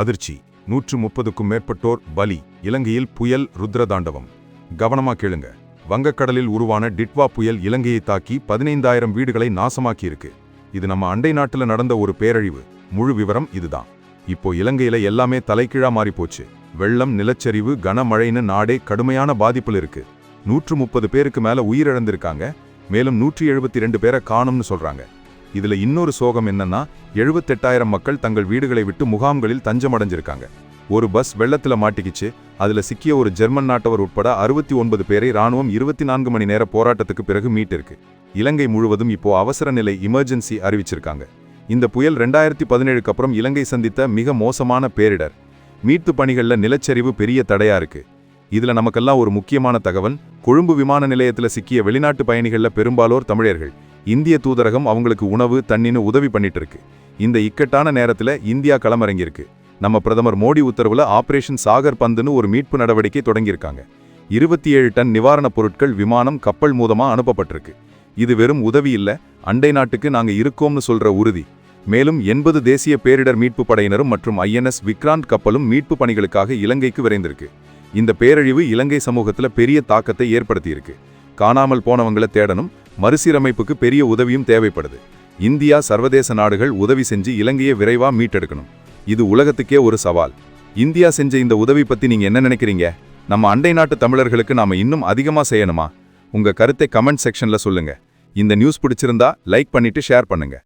அதிர்ச்சி. நூற்று முப்பதுக்கும் மேற்பட்டோர் பலி. இலங்கையில் புயல் ருத்ரதாண்டவம். கவனமா கேளுங்க. வங்கக்கடலில் உருவான டிட்வா புயல் இலங்கையை தாக்கி பதினைந்தாயிரம் வீடுகளை நாசமாக்கியிருக்கு. இது நம்ம அண்டை நாட்டுல நடந்த ஒரு பேரழிவு. முழு விவரம் இதுதான். இப்போ இலங்கையில எல்லாமே தலைகீழா மாறி போச்சு வெள்ளம் நிலச்சரிவு கனமழைன்னு நாடே கடுமையான பாதிப்பில் இருக்கு. நூற்று முப்பது பேருக்கு மேல உயிரிழந்திருக்காங்க. மேலும் நூற்றி எழுபத்தி ரெண்டு பேரை காணும்னு சொல்றாங்க. இதுல இன்னொரு சோகம் என்னன்னா எழுபத்தெட்டாயிரம் மக்கள் தங்கள் வீடுகளை விட்டு முகாம்களில் தஞ்சமடைஞ்சிருக்காங்க. ஒரு பஸ் வெள்ளத்துல மாட்டிக்கிச்சு அதுல சிக்கிய ஒரு ஜெர்மன் நாட்டவர் உட்பட அறுபத்தி ஒன்பது பேரை ராணுவம் இருபத்தி நான்கு மணி நேர போராட்டத்துக்கு பிறகு மீட்டிருக்கு. இலங்கை முழுவதும் இப்போ அவசர நிலை இமர்ஜென்சி அறிவிச்சிருக்காங்க. இந்த புயல் ரெண்டாயிரத்தி பதினேழுக்கு அப்புறம் இலங்கை சந்தித்த மிக மோசமான பேரிடர். மீட்பு பணிகள்ல நிலச்சரிவு பெரிய தடையா இருக்கு. இதுல நமக்கெல்லாம் ஒரு முக்கியமான தகவல் கொழும்பு விமான நிலையத்துல சிக்கிய வெளிநாட்டு பயணிகள்ல பெரும்பாலோர் தமிழர்கள். இந்திய தூதரகம் அவங்களுக்கு உணவு தண்ணின்னு உதவி பண்ணிட்டு இருக்கு இந்த இக்கட்டான நேரத்தில் இந்தியா களமிறங்கியிருக்கு. நம்ம பிரதமர் மோடி உத்தரவுல ஆபரேஷன் சாகர் பந்துன்னு ஒரு மீட்பு நடவடிக்கை தொடங்கியிருக்காங்க. இருபத்தி ஏழு டன் நிவாரணப் பொருட்கள் விமானம் கப்பல் மூதமாக அனுப்பப்பட்டிருக்கு. இது வெறும் உதவி இல்லை அண்டை நாட்டுக்கு நாங்கள் இருக்கோம்னு சொல்கிற உறுதி. மேலும் எண்பது தேசிய பேரிடர் மீட்பு படையினரும் மற்றும் ஐஎன்எஸ் விக்ராந்த் கப்பலும் மீட்பு பணிகளுக்காக இலங்கைக்கு விரைந்திருக்கு. இந்த பேரழிவு இலங்கை சமூகத்தில் பெரிய தாக்கத்தை ஏற்படுத்தியிருக்கு. காணாமல் போனவங்களை தேடணும் மறுசீரமைப்புக்கு பெரிய உதவியும் தேவைப்படுது. இந்தியா சர்வதேச நாடுகள் உதவி செஞ்சு இலங்கையை விரைவாக மீட்டெடுக்கணும். இது உலகத்துக்கே ஒரு சவால். இந்தியா செஞ்ச இந்த உதவி பற்றி நீங்கள் என்ன நினைக்கிறீங்க? நம்ம அண்டை நாட்டு தமிழர்களுக்கு நாம் இன்னும் அதிகமாக செய்யணுமா? உங்கள் கருத்தை கமெண்ட் செக்ஷனில் சொல்லுங்கள் இந்த நியூஸ் பிடிச்சிருந்தா லைக் பண்ணிவிட்டு ஷேர் பண்ணுங்கள்